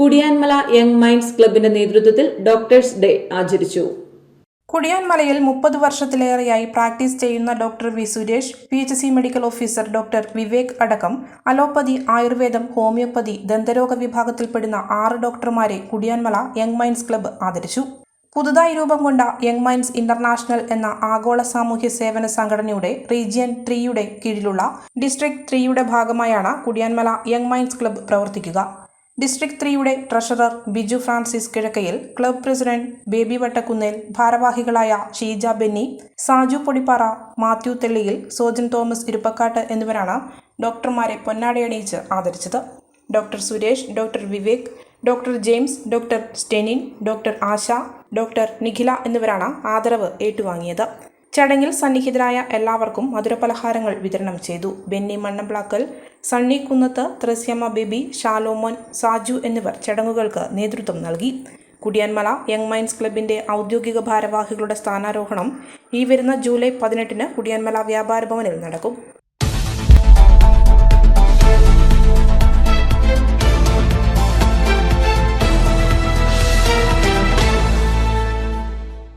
Kudiyanmala young minds ക്ലബിന്റെ നേതൃത്വത്തിൽ doctors day ആചരിച്ചു. കുടിയാൻമലയിൽ മുപ്പത് വർഷത്തിലേറെയായി പ്രാക്ടീസ് ചെയ്യുന്ന doctor V Suresh P H C medical officer doctor Vivek അടക്കം അലോപ്പതി ആയുർവേദം ഹോമിയോപ്പതി ദന്തരോഗ വിഭാഗത്തിൽപ്പെടുന്ന ആറ് ഡോക്ടർമാരെ കുടിയാൻമല യങ് മൈൻഡ്സ് ക്ലബ്ബ് ആദരിച്ചു. പുതുതായി രൂപം കൊണ്ട യങ് മൈൻഡ്സ് ഇന്റർനാഷണൽ എന്ന ആഗോള സാമൂഹ്യ സേവന സംഘടനയുടെ റീജിയൻ ത്രീയുടെ കീഴിലുള്ള ഡിസ്ട്രിക്ട് ത്രീയുടെ ഭാഗമായാണ് കുടിയാൻമല യങ് മൈൻഡ്സ് ക്ലബ്ബ് പ്രവർത്തിക്കുക. ഡിസ്ട്രിക്ട് ത്രീയുടെ treasurer Biju Francis Kizhakkayil club president Baby Vattakkunnel ഭാരവാഹികളായ ഷീജ ബെന്നി സാജു പൊടിപ്പാറ മാത്യു തെള്ളിയിൽ സോജൻ തോമസ് ഇരുപ്പക്കാട്ട് എന്നിവരാണ് ഡോക്ടർമാരെ പൊന്നാടയണിയിച്ച് ആദരിച്ചത്. Doctor Suresh doctor Vivek doctor James doctor Stenin doctor Asha doctor Nikhila എന്നിവരാണ് ആദരവ് ഏറ്റുവാങ്ങിയത്. ചടങ്ങിൽ സന്നിഹിതരായ എല്ലാവർക്കും മധുരപലഹാരങ്ങൾ വിതരണം ചെയ്തു. ബെന്നി മണ്ണംപ്ലാക്കൽ സണ്ണി കുന്നത്ത് ത്രസ്യമ്മ ബേബി ഷാലോമോൻ സാജു എന്നിവർ ചടങ്ങുകൾക്ക് നേതൃത്വം നൽകി. കുടിയാൻമല യങ് മൈൻസ് ക്ലബിന്റെ ഔദ്യോഗിക ഭാരവാഹികളുടെ സ്ഥാനാരോഹണം ഈ വരുന്ന ജൂലൈ പതിനെട്ടിന് കുടിയാൻമല വ്യാപാര ഭവനിൽ നടക്കും.